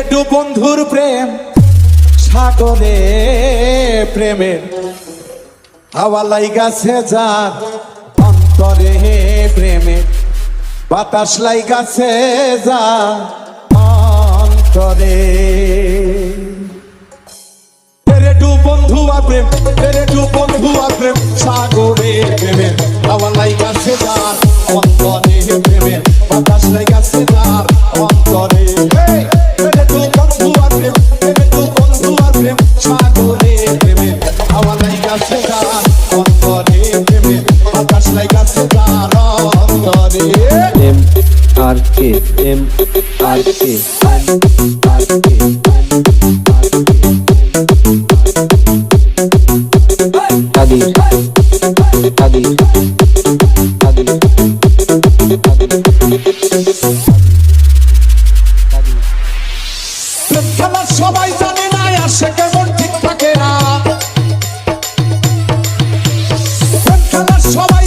একটু বন্ধুর প্রেম, সাগরে প্রেমের হাওয়া লাইগাছে যার অন্তরে প্রেমের বাতাস লাইগাছে যার অন্তরে। পেরেটু বন্ধু আর প্রেম পেরেটু বন্ধু আর প্রেম, সাগরে লাইগাছে যার অন্তরে প্রেমের বাতাস লাইগাছে যার অন্তরে M R K M R K R K Kadir প্রেম খেলা সবাই জানে না, আসে কেমন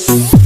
Thank